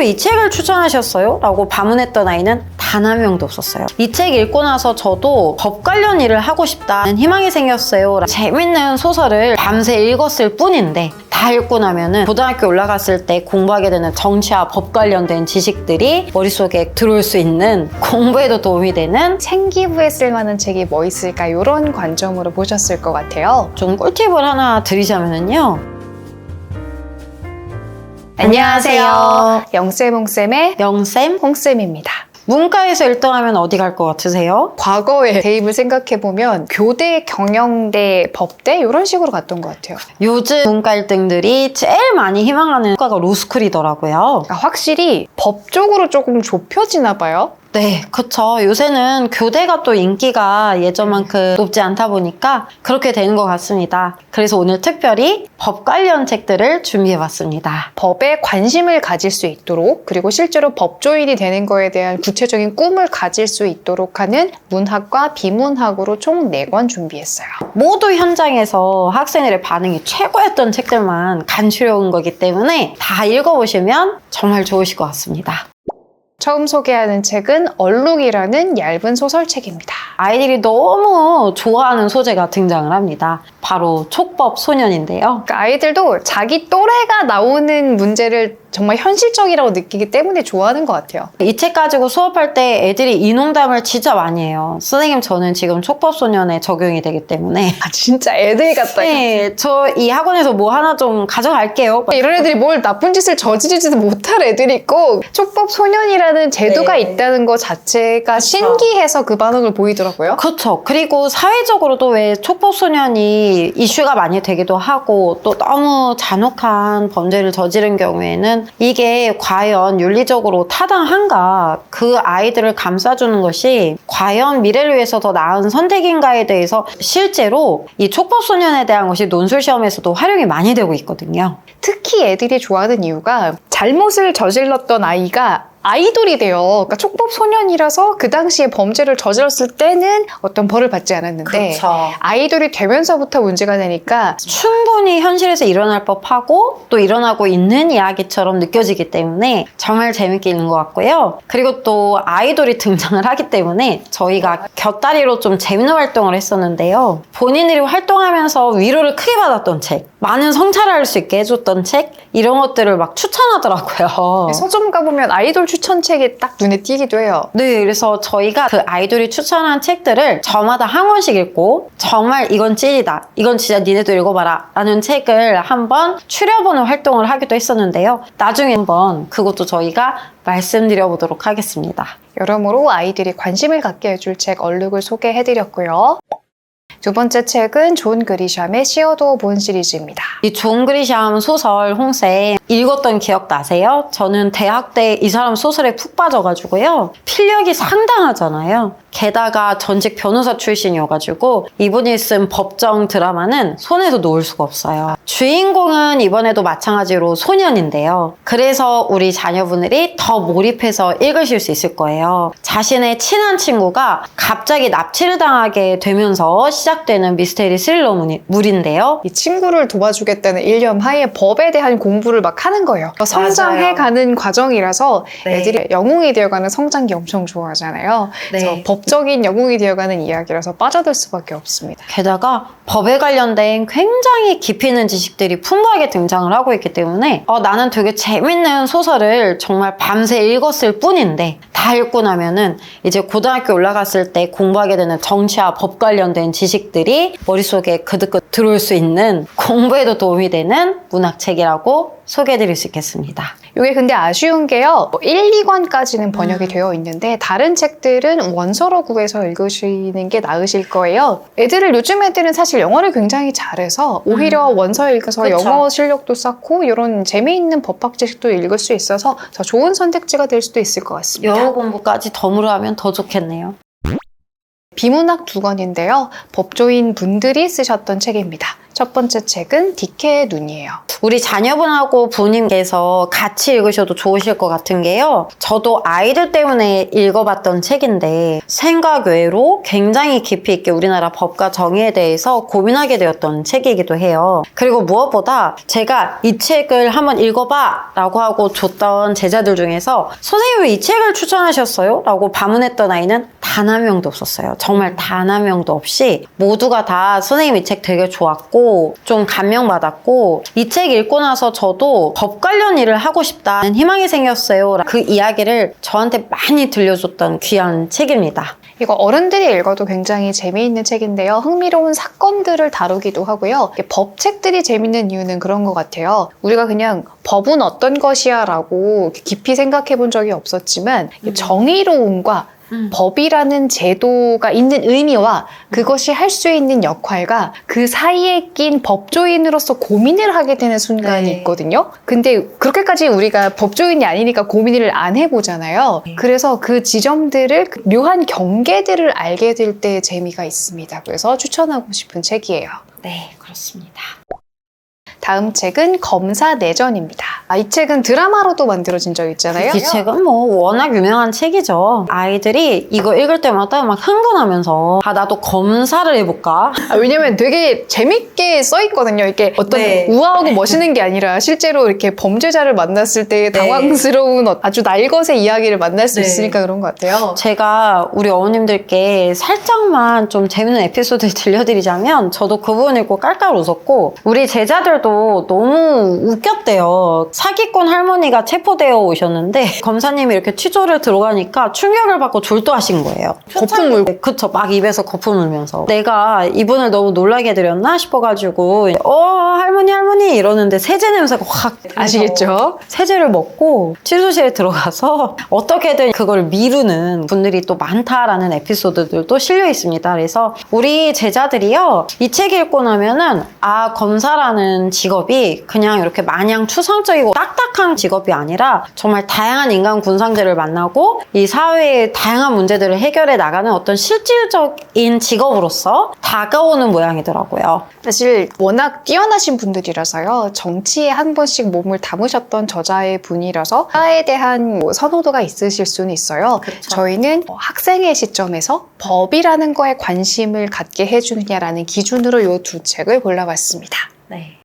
왜 이 책을 추천하셨어요? 라고 반문했던 아이는 단 한 명도 없었어요. 이 책 읽고 나서 저도 법 관련 일을 하고 싶다는 희망이 생겼어요. 재밌는 소설을 밤새 읽었을 뿐인데 다 읽고 나면은 고등학교 올라갔을 때 공부하게 되는 정치와 법 관련된 지식들이 머릿속에 들어올 수 있는 공부에도 도움이 되는 생기부에 쓸만한 책이 뭐 있을까 이런 관점으로 보셨을 것 같아요. 좀 꿀팁을 하나 드리자면요. 안녕하세요. 영쌤 홍쌤의 영쌤, 홍쌤입니다. 문과에서 1등하면 어디 갈 것 같으세요? 과거의 대입을 생각해보면 교대, 경영대, 법대 이런 식으로 갔던 것 같아요. 요즘 문과 1등들이 제일 많이 희망하는 과가 로스쿨이더라고요. 아, 확실히 법 쪽으로 조금 좁혀지나 봐요. 네, 그쵸. 요새는 교대가 또 인기가 예전만큼 높지 않다 보니까 그렇게 되는 것 같습니다. 그래서 오늘 특별히 법 관련 책들을 준비해봤습니다. 법에 관심을 가질 수 있도록 그리고 실제로 법조인이 되는 거에 대한 구체적인 꿈을 가질 수 있도록 하는 문학과 비문학으로 총 4권 준비했어요. 모두 현장에서 학생들의 반응이 최고였던 책들만 간추려온 거기 때문에 다 읽어보시면 정말 좋으실 것 같습니다. 처음 소개하는 책은 얼룩이라는 얇은 소설책입니다. 아이들이 너무 좋아하는 소재가 등장을 합니다. 바로 촉법 소년인데요. 그러니까 아이들도 자기 또래가 나오는 문제를 정말 현실적이라고 느끼기 때문에 좋아하는 것 같아요. 이 책 가지고 수업할 때 애들이 이 농담을 진짜 많이 해요. 선생님, 저는 지금 촉법 소년에 적용이 되기 때문에. 아 진짜 애들 같다. 네, 저 이 학원에서 뭐 하나 좀 가져갈게요. 이런 애들이 뭘 나쁜 짓을 저지르지도 못할 애들이 있고 촉법 소년이라는 제도가 네. 있다는 것 자체가 신기해서 그 반응을 보이더라고요. 그렇죠. 그리고 사회적으로도 왜 촉법 소년이 이슈가 많이 되기도 하고 또 너무 잔혹한 범죄를 저지른 경우에는 이게 과연 윤리적으로 타당한가 그 아이들을 감싸주는 것이 과연 미래를 위해서 더 나은 선택인가에 대해서 실제로 이 촉법 소년에 대한 것이 논술 시험에서도 활용이 많이 되고 있거든요. 특히 애들이 좋아하는 이유가 잘못을 저질렀던 아이가 아이돌이 돼요. 그러니까 촉법 소년이라서 그 당시에 범죄를 저질렀을 때는 어떤 벌을 받지 않았는데 아이돌이 되면서부터 문제가 되니까 충분히 현실에서 일어날 법하고 또 일어나고 있는 이야기처럼 느껴지기 때문에 정말 재밌게 읽는 것 같고요. 그리고 또 아이돌이 등장을 하기 때문에 저희가 곁다리로 좀 재밌는 활동을 했었는데요. 본인들이 활동하면서 위로를 크게 받았던 책, 많은 성찰을 할 수 있게 해줬던 책, 이런 것들을 막 추천하더라고요. 서점 가보면 아이돌 추천책이 딱 눈에 띄기도 해요. 네, 그래서 저희가 그 아이돌이 추천한 책들을 저마다 한 권씩 읽고 정말 이건 찐이다. 이건 진짜 니네도 읽어봐라. 라는 책을 한번 추려보는 활동을 하기도 했었는데요. 나중에 한번 그것도 저희가 말씀드려보도록 하겠습니다. 여러모로 아이들이 관심을 갖게 해줄 책 얼룩을 소개해드렸고요. 두 번째 책은 존 그리샴의 시어도 본 시리즈입니다. 이 존 그리샴 소설 홍세 읽었던 기억 나세요? 저는 대학 때 이 사람 소설에 푹 빠져가지고요. 필력이 상당하잖아요. 게다가 전직 변호사 출신이어가지고 이분이 쓴 법정 드라마는 손에서 놓을 수가 없어요. 주인공은 이번에도 마찬가지로 소년인데요. 그래서 우리 자녀분들이 더 몰입해서 읽으실 수 있을 거예요. 자신의 친한 친구가 갑자기 납치를 당하게 되면서 시작되는 미스테리 스릴러 물인데요. 이 친구를 도와주겠다는 일념 하에 법에 대한 공부를 막 하는 거예요. 성장해 가는 과정이라서 네. 애들이 영웅이 되어가는 성장기 엄청 좋아하잖아요. 네. 그래서 법적인 영웅이 되어가는 이야기라서 빠져들 수밖에 없습니다. 게다가 법에 관련된 굉장히 깊이 있는 지식들이 풍부하게 등장을 하고 있기 때문에 어, 나는 되게 재밌는 소설을 정말 밤새 읽었을 뿐인데 다 읽고 나면은 이제 고등학교 올라갔을 때 공부하게 되는 정치와 법 관련된 지식들이 머릿속에 그득그득 들어올 수 있는 공부에도 도움이 되는 문학책이라고 소개해 드릴 수 있겠습니다. 이게 근데 아쉬운 게요. 1, 2권까지는 번역이 되어 있는데 다른 책들은 원서로 구해서 읽으시는 게 나으실 거예요. 애들을 요즘 애들은 사실 영어를 굉장히 잘해서 오히려 원서 읽어서 그쵸. 영어 실력도 쌓고 이런 재미있는 법학 지식도 읽을 수 있어서 더 좋은 선택지가 될 수도 있을 것 같습니다. 영어 공부까지 덤으로 하면 더 좋겠네요. 비문학 두 권인데요. 법조인 분들이 쓰셨던 책입니다. 첫 번째 책은 디케의 눈이에요. 우리 자녀분하고 부모님께서 같이 읽으셔도 좋으실 것 같은 게요. 저도 아이들 때문에 읽어봤던 책인데 생각 외로 굉장히 깊이 있게 우리나라 법과 정의에 대해서 고민하게 되었던 책이기도 해요. 그리고 무엇보다 제가 이 책을 한번 읽어봐 라고 하고 줬던 제자들 중에서 선생님 왜 이 책을 추천하셨어요? 라고 반문했던 아이는 단 한 명도 없었어요. 정말 단 한 명도 없이 모두가 다 선생님 이 책 되게 좋았고 좀 감명받았고 이 책 읽고 나서 저도 법 관련 일을 하고 싶다는 희망이 생겼어요. 그 이야기를 저한테 많이 들려줬던 귀한 책입니다. 이거 어른들이 읽어도 굉장히 재미있는 책인데요. 흥미로운 사건들을 다루기도 하고요. 법책들이 재밌는 이유는 그런 것 같아요. 우리가 그냥 법은 어떤 것이야 라고 깊이 생각해 본 적이 없었지만 이 정의로움과 법이라는 제도가 있는 의미와 그것이 할 수 있는 역할과 그 사이에 낀 법조인으로서 고민을 하게 되는 순간이 네. 있거든요. 근데 그렇게까지 우리가 법조인이 아니니까 고민을 안 해보잖아요. 네. 그래서 그 지점들을 그 묘한 경계들을 알게 될 때 재미가 있습니다. 그래서 추천하고 싶은 책이에요. 네, 그렇습니다. 다음 책은 검사 내전입니다. 아, 이 책은 드라마로도 만들어진 적 있잖아요. 이 책은 뭐 워낙 유명한 책이죠. 아이들이 이거 읽을 때마다 막 흥분하면서 아 나도 검사를 해볼까? 아, 왜냐면 되게 재밌게 써 있거든요. 이게 어떤 네. 우아하고 멋있는 게 아니라 실제로 이렇게 범죄자를 만났을 때 네. 당황스러운 어- 아주 날것의 이야기를 만날 수 네. 있으니까 그런 것 같아요. 제가 우리 어머님들께 살짝만 좀 재밌는 에피소드를 들려드리자면 저도 그 부분 읽고 깔깔 웃었고 우리 제자들도 너무 웃겼대요. 사기꾼 할머니가 체포되어 오셨는데 검사님이 이렇게 취조를 들어가니까 충격을 받고 졸도하신 거예요. 거품 물고. 그쵸 막 입에서 거품 울면서 내가 이분을 너무 놀라게 드렸나 싶어가지고 어 할머니 할머니 이러는데 세제 냄새가 확 아시겠죠? 세제를 먹고 취조실에 들어가서 어떻게든 그걸 미루는 분들이 또 많다라는 에피소드들도 실려 있습니다. 그래서 우리 제자들이요 이 책 읽고 나면은 아 검사라는 직업이 그냥 이렇게 마냥 추상적이고 딱딱한 직업이 아니라 정말 다양한 인간 군상들을 만나고 이 사회의 다양한 문제들을 해결해 나가는 어떤 실질적인 직업으로서 다가오는 모양이더라고요. 사실 워낙 뛰어나신 분들이라서요. 정치에 한 번씩 몸을 담으셨던 저자의 분이라서 사에 대한 뭐 선호도가 있으실 수는 있어요. 그쵸. 저희는 뭐 학생의 시점에서 법이라는 거에 관심을 갖게 해주느냐라는 기준으로 이 두 책을 골라봤습니다. 네.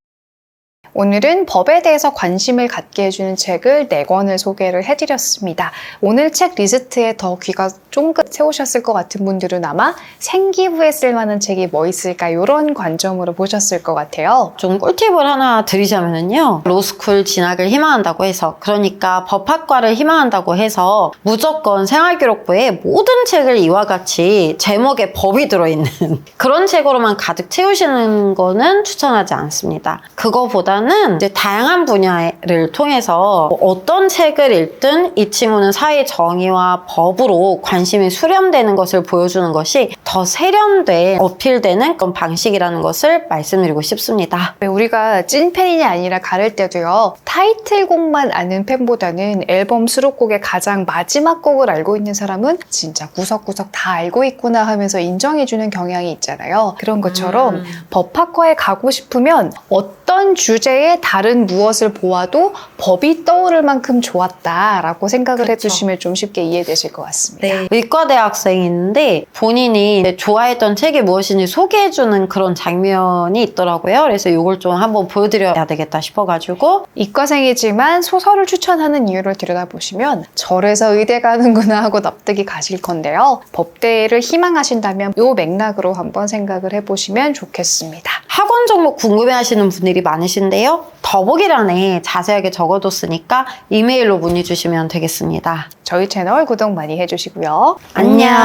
오늘은 법에 대해서 관심을 갖게 해주는 책을 네 권을 소개를 해드렸습니다. 오늘 책 리스트에 더 귀가 쫑긋 세우셨을 것 같은 분들은 아마 생기 후에 쓸만한 책이 뭐 있을까 이런 관점으로 보셨을 것 같아요. 좀 꿀팁을 하나 드리자면요. 로스쿨 진학을 희망한다고 해서, 그러니까 법학과를 희망한다고 해서 무조건 생활기록부에 모든 책을 이와 같이 제목에 법이 들어있는 그런 책으로만 가득 채우시는 거는 추천하지 않습니다. 그거보다는 이제 다양한 분야를 통해서 어떤 책을 읽든 이 친구는 사회 정의와 법으로 관심이 수렴되는 것을 보여주는 것이 더 세련돼 어필되는 그런 방식이라는 것을 말씀드리고 싶습니다. 왜 우리가 찐팬이 아니라 가를 때도요 타이틀곡만 아는 팬보다는 앨범 수록곡의 가장 마지막 곡을 알고 있는 사람은 진짜 구석구석 다 알고 있구나 하면서 인정해주는 경향이 있잖아요 그런 것처럼 음. 법학과에 가고 싶으면 어떤 주제 의 다른 무엇을 보아도 법이 떠오를 만큼 좋았다라고 생각을 그쵸. 해주시면 좀 쉽게 이해되실 것 같습니다 네. 의과대 학생인데 본인이 좋아했던 책이 무엇인지 소개해주는 그런 장면이 있더라고요. 그래서 이걸 좀 한번 보여드려야 되겠다 싶어가지고 이과생이지만 소설을 추천하는 이유를 들여다보시면 절에서 의대 가는구나 하고 납득이 가실 건데요. 법대를 희망하신다면 이 맥락으로 한번 생각을 해보시면 좋겠습니다. 학원 종목 궁금해하시는 분들이 많으신데요. 더보기란에 자세하게 적어뒀으니까 이메일로 문의 주시면 되겠습니다. 저희 채널 구독 많이 해주시고요. 안녕.